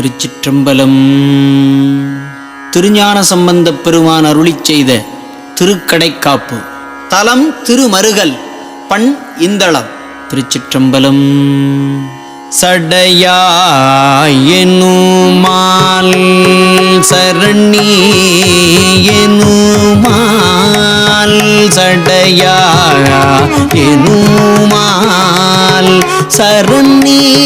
திருச்சிற்றம்பலம். திருஞான சம்பந்தப் பெருமான் அருளி செய்த திருக்கடைக்காப்பு. தலம் திருமருகல் பண் இந்தளம். திருச்சிற்றம்பலம். சடையாயனுமால் சரணி எனுமால் சடையா எனுமால் சரணி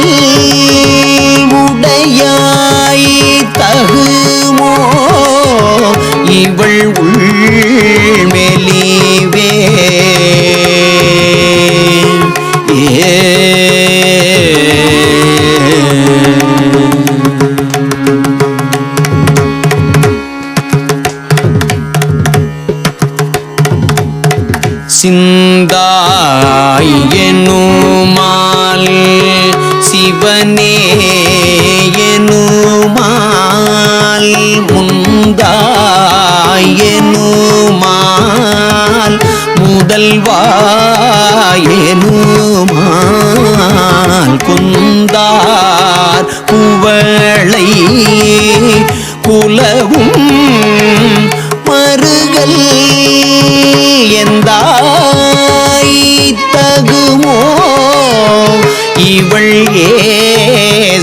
மருகல் சிவனே எனுமால் முந்தாய் எனுமால் முதல்வாய் எனுமால் குந்தார்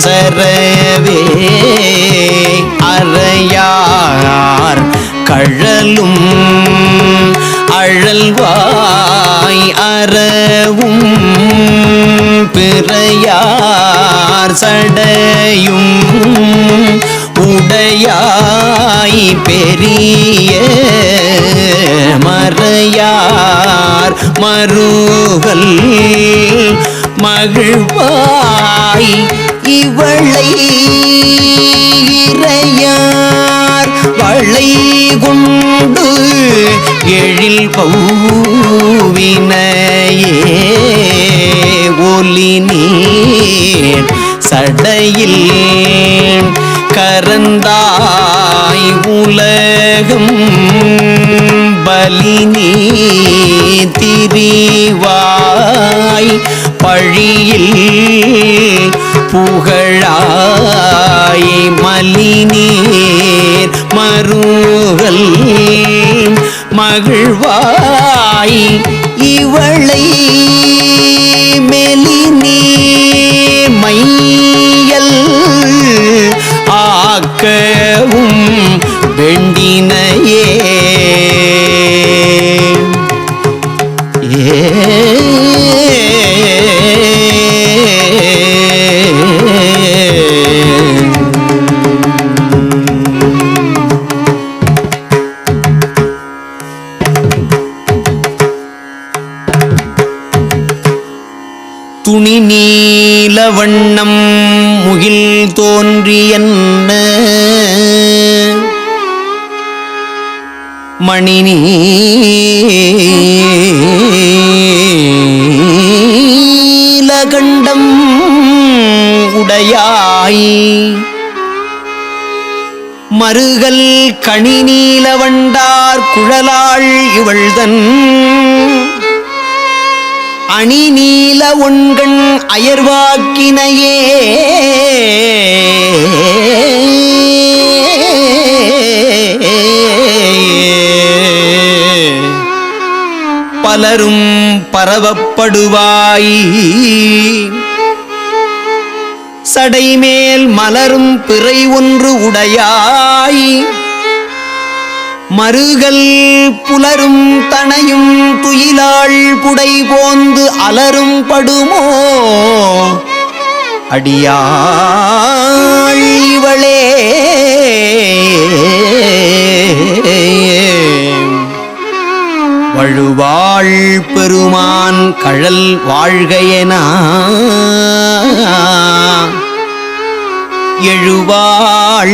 சரவே அறையார் கழலும் அழல்வாய் அறவும் பிறையார் சடையும் உடையாய் பெரிய மறையார் மருகல் மகிழ்வாய். இவளை இறையார் வளை கொண்டு எழில் பௌவினையே ஒலி நீர் சடையில் கரந்தாய் உலகம் பலி நீ பழியில் புகழாய் மலிநீர் மருகல் மகிழ்வாய். இவளை மெலி வண்ணம் முகில் தோன்றியன்ன மணினி நீலகண்டம் உடையாய். மருகல் கணி நீலவண்டார் குழலாள் இவள்தன். அணி நீல உண்கண் அயர்வாக்கினையே. பலரும் பரவப்படுவாய். சடைமேல் மலரும் பிறை ஒன்று உடையாய். மருகல் புலரும் தனையும் துயிலாள் புடை போந்து அலரும் படுமோ? அடியாள் இவளே. வழுவாள் பெருமான் கழல் வாழ்கையனா. எழுவாள்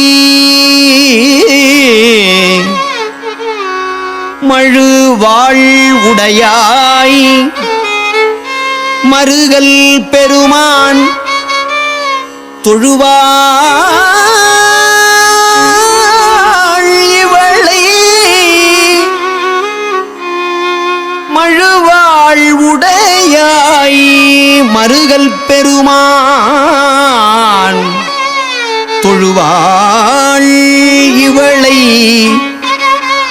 வாழ்வுடையாய். மருகல் பெருமான் தொழுவாள் இவளை. மழுவாள் மருகல் பெருமான் தொழுவாள் இவளை.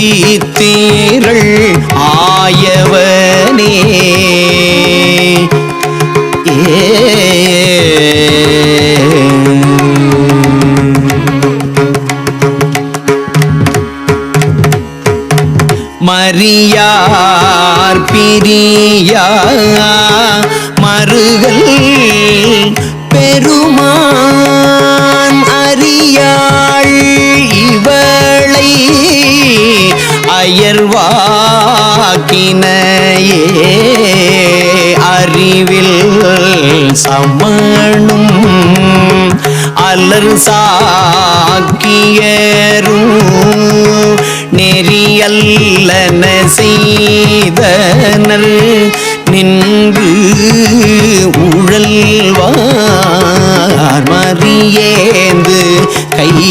தீத்தீரள் ஆயவனே. மரியார் பிரியா மருகல் அயல்வாக்கினையே அறிவில் சமணும். அலர் சாக்கியரும் நெறியல்லன செய்தனர். நின்று உழல்வார் மறியேந்து கை